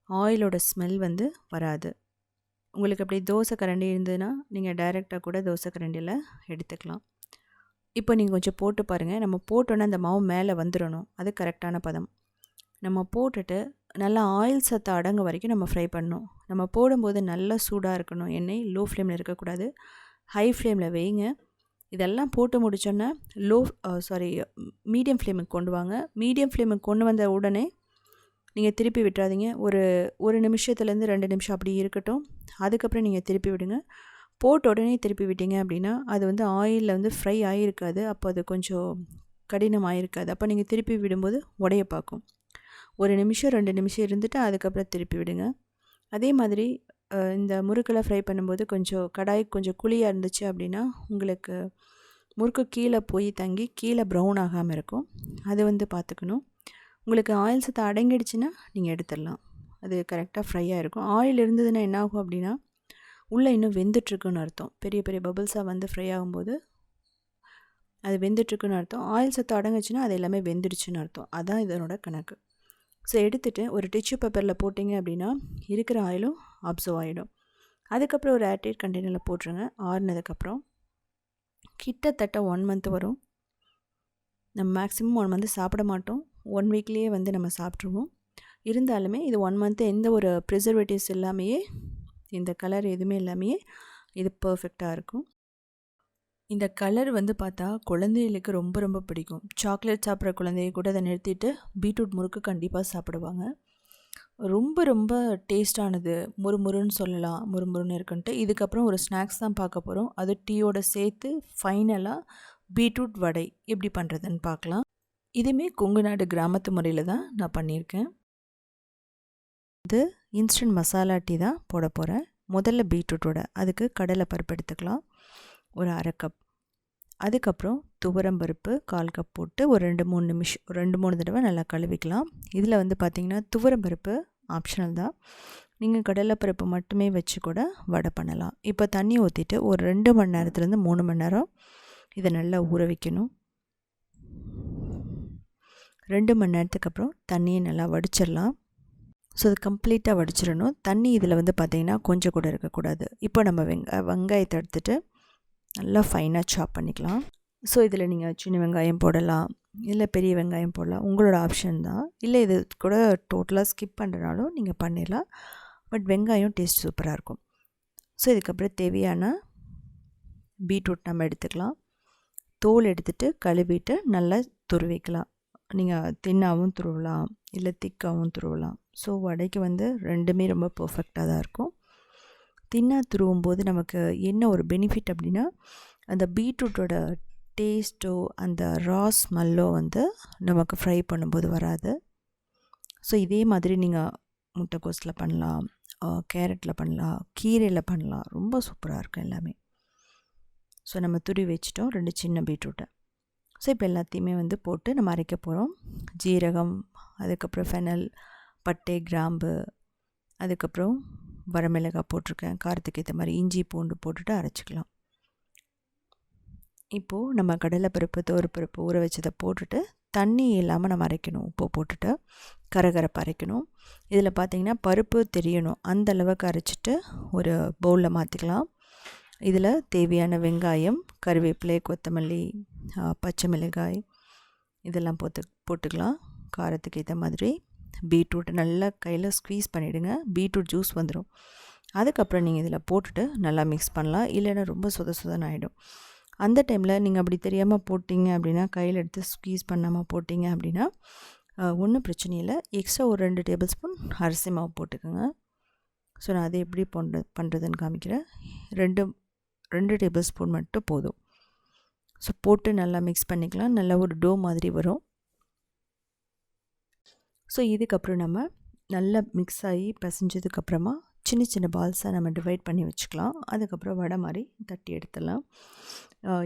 ஆயிலோட ஸ்மெல் வந்து வராது. உங்களுக்கு அப்படி தோசை கரண்டி இருந்ததுன்னா நீங்கள் டைரெக்டாக கூட தோசை கரண்டியில் எடுத்துக்கலாம். இப்போ நீங்கள் கொஞ்சம் போட்டு பாருங்கள் நம்ம போட்டோன்னே அந்த மாவு மேலே வந்துடணும் அது கரெக்டான பதம். நம்ம போட்டுட்டு நல்லா ஆயில் சத்தை அடங்க வரைக்கும் நம்ம ஃப்ரை பண்ணணும். நம்ம போடும்போது நல்லா சூடாக இருக்கணும். எண்ணெய் லோ ஃப்ளேமில் இருக்கக்கூடாது ஹை ஃப்ளேமில் வைங்க. இதெல்லாம் போட்டு முடிச்சோன்னே லோ சாரி மீடியம் ஃப்ளேமுக்கு கொண்டு வாங்க. மீடியம் ஃப்ளேமுக்கு கொண்டு வந்த உடனே நீங்கள் திருப்பி விட்டுறாதீங்க. ஒரு ஒரு நிமிஷத்துலேருந்து ரெண்டு நிமிஷம் அப்படி இருக்கட்டும். அதுக்கப்புறம் நீங்கள் திருப்பி விடுங்க. போட்ட உடனே திருப்பி விட்டீங்க அப்படின்னா அது வந்து ஆயிலில் வந்து ஃப்ரை ஆகிருக்காது அப்போ அது கொஞ்சம் கடினமாக இருக்காது அப்போ நீங்கள் திருப்பி விடும்போது உடைய பார்க்கும். ஒரு நிமிஷம் ரெண்டு நிமிஷம் இருந்துட்டு அதுக்கப்புறம் திருப்பி விடுங்க. அதே மாதிரி இந்த முறுக்கெல்லாம் ஃப்ரை பண்ணும்போது கொஞ்சம் கடாய் கொஞ்சம் குழியாக இருந்துச்சு அப்படின்னா உங்களுக்கு முறுக்கு கீழே போய் தங்கி கீழே ப்ரௌன் ஆகாமல் இருக்கும். அது வந்து பார்த்துக்கணும் உங்களுக்கு ஆயில் சத்தம் அடங்கிடுச்சுன்னா நீங்கள் எடுத்துடலாம். அது கரெக்டாக ஃப்ரையாக இருக்கும். ஆயில் இருந்ததுன்னா என்ன ஆகும் அப்படின்னா உள்ளே இன்னும் வெந்துட்டுருக்குன்னு அர்த்தம். பெரிய பெரிய பபுள்ஸாக வந்து ஃப்ரை ஆகும்போது அது வெந்துட்டுருக்குன்னு அர்த்தம். ஆயில் சத்து அடங்குச்சுன்னா அது எல்லாமே வெந்துடுச்சுன்னு அர்த்தம். அதான் இதனோட கணக்கு. ஸோ எடுத்துகிட்டு ஒரு டிஷ்யூ பேப்பரில் போட்டிங்க அப்படின்னா இருக்கிற ஆயிலும் அப்சர்வ் ஆகிடும் அதுக்கப்புறம் ஒரு ஏர்டைட் கண்டெய்னரில் போட்டுருங்க. ஆறுனதுக்கப்புறம் கிட்டத்தட்ட ஒன் மந்த் வரும். நம்ம மேக்ஸிமம் ஒன் மந்த் சாப்பிட மாட்டோம். ஒன் வீக்லேயே வந்து நம்ம சாப்பிட்ருவோம் இருந்தாலுமே இது ஒன் மந்த்து எந்த ஒரு ப்ரிசர்வேட்டிவ்ஸ் இல்லாமையே இந்த கலர் எதுவுமே இல்லாமையே இது பர்ஃபெக்டாக இருக்கும். இந்த கலர் வந்து பார்த்தா குழந்தைகளுக்கு ரொம்ப ரொம்ப பிடிக்கும். சாக்லேட் சாப்பிட்ற குழந்தைய கூட அதை நிறுத்திட்டு பீட்ரூட் முறுக்கு கண்டிப்பாக சாப்பிடுவாங்க. ரொம்ப ரொம்ப டேஸ்டானது முறுமுறுன்னு சொல்லலாம். முறுமுறுன்னு இருக்குன்ட்டு. இதுக்கப்புறம் ஒரு ஸ்நாக்ஸ் தான் பார்க்க போகிறோம் அது டீயோட சேர்த்து ஃபைனலாக பீட்ரூட் வடை. எப்படி பண்ணுறதுன்னு பார்க்கலாம். இதுவுமே கொங்கு நாடு கிராமத்து முறையில் தான் நான் பண்ணியிருக்கேன். இது இன்ஸ்டன்ட் மசாலா டீ தான் போட போகிறேன் முதல்ல பீட்ரூட்டோட அதுக்கு கடலை பருப்பு எடுத்துக்கலாம். ஒரு அரை கப் அதுக்கப்புறம் துவரம் பருப்பு கால் கப் போட்டு ஒரு ரெண்டு மூணு நிமிஷம் ரெண்டு மூணு தடவை நல்லா கழுவிக்கலாம். இதில் வந்து பார்த்திங்கன்னா துவரம் பருப்பு ஆப்ஷனல் தான். நீங்கள் கடலைப்பருப்பு மட்டுமே வச்சு கூட வடை பண்ணலாம். இப்போ தண்ணி ஊற்றிட்டு ஒரு ரெண்டு மணி நேரத்துலேருந்து மூணு மணி நேரம் இதை நல்லா ஊற வைக்கணும். ரெண்டு மணி நேரத்துக்கு அப்புறம் தண்ணியை நல்லா வடிச்சிடலாம். ஸோ அது கம்ப்ளீட்டாக வடிச்சிடணும். தண்ணி இதில் வந்து பார்த்திங்கன்னா கொஞ்சம் கூட இருக்கக்கூடாது. இப்போ நம்ம வெங்காய வெங்காயத்தை எடுத்துகிட்டு நல்லா ஃபைனாக சாப் பண்ணிக்கலாம். ஸோ இதில் நீங்கள் சின்ன வெங்காயம் போடலாம் இல்லை பெரிய வெங்காயம் போடலாம் உங்களோட ஆப்ஷன் தான். இல்லை இது கூட டோட்டலாக ஸ்கிப் பண்ணுறனாலும் நீங்கள் பண்ணிடலாம். பட் வெங்காயம் டேஸ்ட் சூப்பராக இருக்கும். ஸோ இதுக்கப்புறம் தேவையான பீட்ரூட் நம்ம எடுத்துக்கலாம். தோல் எடுத்துகிட்டு கழுவிட்டு நல்லா துருவிக்கலாம். நீங்கள் தின்னாகவும் துருவலாம் இல்லை திக்காகவும் துருவலாம். ஸோ வடைக்கு வந்து ரெண்டுமே ரொம்ப பர்ஃபெக்டாக தான் இருக்கும். தின்னாக துருவும் போது நமக்கு என்ன ஒரு பெனிஃபிட் அப்படின்னா அந்த பீட்ரூட்டோட டேஸ்ட்டோ அந்த ரா ஸ்மெல்லோ வந்து நமக்கு ஃப்ரை பண்ணும்போது வராது. ஸோ இதே மாதிரி நீங்கள் முட்டைக்கோஸில் பண்ணலாம் கேரட்டில் பண்ணலாம் கீரையில் பண்ணலாம். ரொம்ப சூப்பராக இருக்கும் எல்லாமே. ஸோ நம்ம துரி வச்சிட்டோம் ரெண்டு சின்ன பீட்ரூட்டை. ஸோ இப்போ எல்லாத்தையுமே வந்து போட்டு நம்ம அரைக்க போகிறோம் ஜீரகம் அதுக்கப்புறம் ஃபெனல் பட்டை கிராம்பு அதுக்கப்புறம் வரமிளகாய் போட்டிருக்கேன் காரத்துக்கு ஏற்ற மாதிரி இஞ்சி பூண்டு போட்டுட்டு அரைச்சிக்கலாம். இப்போது நம்ம கடலைப்பருப்பு தோறுப்பருப்பு ஊற வச்சதை போட்டுட்டு தண்ணி இல்லாமல் நம்ம அரைக்கணும். உப்பு போட்டுட்டு கரகரப்பு அரைக்கணும். இதில் பார்த்திங்கன்னா பருப்பு தெரியணும். அந்த அளவுக்கு அரைச்சிட்டு ஒரு பவுலில் மாற்றிக்கலாம் இதில் தேவையான வெங்காயம் கருவேப்பிலை கொத்தமல்லி பச்சை மிளகாய் இதெல்லாம் போட்டு போட்டுக்கலாம். காரத்துக்கு ஏற்ற மாதிரி பீட்ரூட் நல்லா கையில் ஸ்க்வீஸ் பண்ணிவிடுங்க. பீட்ரூட் ஜூஸ் வந்துடும் அதுக்கப்புறம் நீங்கள் இதில் போட்டுட்டு நல்லா மிக்ஸ் பண்ணலாம். இல்லைன்னா ரொம்ப சுத சுதன் ஆகிடும் அந்த டைமில் நீங்கள் அப்படி தெரியாமல் போட்டிங்க அப்படின்னா கையில் எடுத்து ஸ்க்வீஸ் பண்ணாமல் போட்டிங்க அப்படின்னா ஒன்றும் பிரச்சனை இல்லை. எக்ஸ்ட்ரா ஒரு ரெண்டு டேபிள் ஸ்பூன் அரிசி மாவு போட்டுக்கோங்க. ஸோ நான் அதை எப்படி பண்ணுறது பண்ணுறதுன்னு காமிக்கிறேன். ரெண்டு ரெண்டு டேபிள் ஸ்பூன் மட்டும் போதும். ஸோ போட்டு நல்லா மிக்ஸ் பண்ணிக்கலாம். நல்லா ஒரு டோ மாதிரி வரும். ஸோ இதுக்கப்புறம் நம்ம நல்லா மிக்ஸ் ஆகி பிசைஞ்சதுக்கப்புறமா சின்ன சின்ன பால்ஸாக நம்ம டிவைட் பண்ணி வச்சுக்கலாம். அதுக்கப்புறம் வடை மாதிரி தட்டி எடுத்துடலாம்.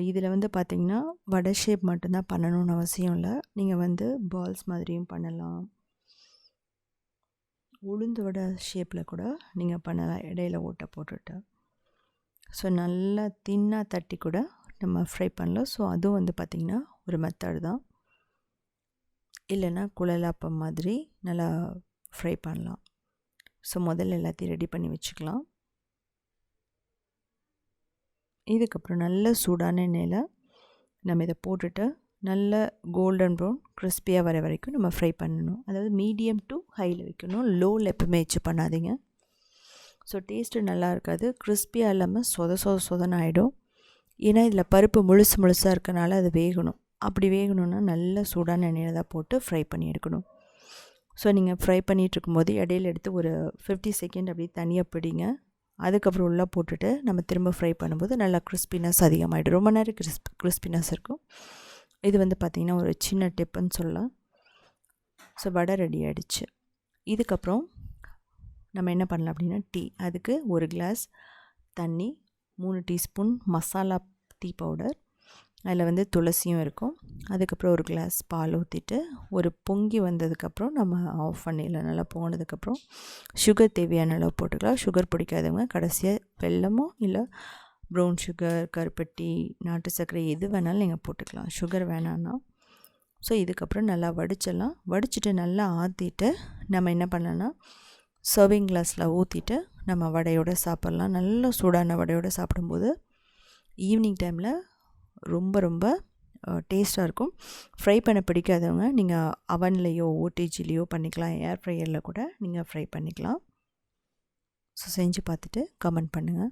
இதில் வந்து பார்த்திங்கன்னா வடை ஷேப் மட்டும்தான் பண்ணணும்னு அவசியம் இல்லை. நீங்கள் வந்து பால்ஸ் மாதிரியும் பண்ணலாம். உளுந்து வடை ஷேப்பில் கூட நீங்கள் பண்ணலாம். இடையில ஓட்டை போட்டுட்டு. ஸோ நல்லா தின்னாக தட்டி கூட நம்ம ஃப்ரை பண்ணலாம். ஸோ அதுவும் வந்து பார்த்திங்கன்னா ஒரு மெத்தட் தான். இல்லைன்னா குழலாப்பம் மாதிரி நல்லா ஃப்ரை பண்ணலாம். ஸோ முதல்ல எல்லாத்தையும் ரெடி பண்ணி வச்சுக்கலாம். இதுக்கப்புறம் நல்ல சூடான எண்ணெயில் நம்ம இதை போட்டுட்டு நல்ல கோல்டன் ப்ரௌன் கிறிஸ்பியாக வர வரைக்கும் நம்ம ஃப்ரை பண்ணணும். அதாவது மீடியம் டு ஹையில் வைக்கணும். லோவில் எப்பவுமே வச்சு பண்ணாதீங்க. ஸோ டேஸ்ட்டு நல்லா இருக்காது. கிறிஸ்பியாக இல்லாமல் சொத சொத சொதன்னு ஆகிடும் ஏன்னா இதில் பருப்பு முழுசு முழுசாக இருக்கனால அது வேகணும். அப்படி வேகணும்னா நல்ல சூடான எண்ணெயில் தான் போட்டு ஃப்ரை பண்ணி எடுக்கணும். ஸோ நீங்கள் ஃப்ரை பண்ணிகிட்டு இருக்கும்போது இடையில எடுத்து ஒரு ஃபிஃப்டி செகண்ட் அப்படி தனியாக பிடிங்க. அதுக்கப்புறம் உள்ளே போட்டுட்டு நம்ம திரும்ப ஃப்ரை பண்ணும்போது நல்லா கிறிஸ்பினஸ் அதிகமாகிடும் ரொம்ப நேரம் கிறிஸ்ப் கிறிஸ்பினஸ் இருக்கும். இது வந்து பார்த்திங்கன்னா ஒரு சின்ன டிப்புன்னு சொல்லலாம். ஸோ வடை ரெடி ஆகிடுச்சு இதுக்கப்புறம் நம்ம என்ன பண்ணலாம் அப்படின்னா டீ அதுக்கு ஒரு கிளாஸ் தண்ணி மூணு டீஸ்பூன் மசாலா டீ பவுடர் அதில் வந்து துளசியும் இருக்கும். அதுக்கப்புறம் ஒரு கிளாஸ் பால் ஊற்றிட்டு ஒரு பொங்கி வந்ததுக்கப்புறம் நம்ம ஆஃப் பண்ணிடலாம். நல்லா போனதுக்கப்புறம் சுகர் தேவையான அளவு போட்டுக்கலாம். சுகர் பிடிக்காதவங்க கடைசியாக வெல்லமோ இல்லை ப்ரௌன் சுகர் கருப்பட்டி நாட்டு சர்க்கரை எது வேணாலும் நீங்கள் போட்டுக்கலாம். சுகர் வேணான்னா. ஸோ இதுக்கப்புறம் நல்லா வடிச்சிடலாம். வடிச்சிட்டு நல்லா ஆற்றிட்டு நம்ம என்ன பண்ணலான்னா சர்விங் கிளாஸில் ஊற்றிட்டு நம்ம வடையோடு சாப்பிட்லாம். நல்லா சூடான வடையோடு சாப்பிடும்போது ஈவினிங் டைமில் ரொம்ப ரொம்ப டேஸ்ட்டாக இருக்கும். ஃப்ரை பண்ண பிடிக்காதவங்க நீங்கள் அவன்லேயோ ஓடிஜிலேயோ பண்ணிக்கலாம். ஏர் ஃப்ரையரில் கூட நீங்கள் ஃப்ரை பண்ணிக்கலாம். ஸோ செஞ்சு பார்த்துட்டு கமெண்ட் பண்ணுங்கள்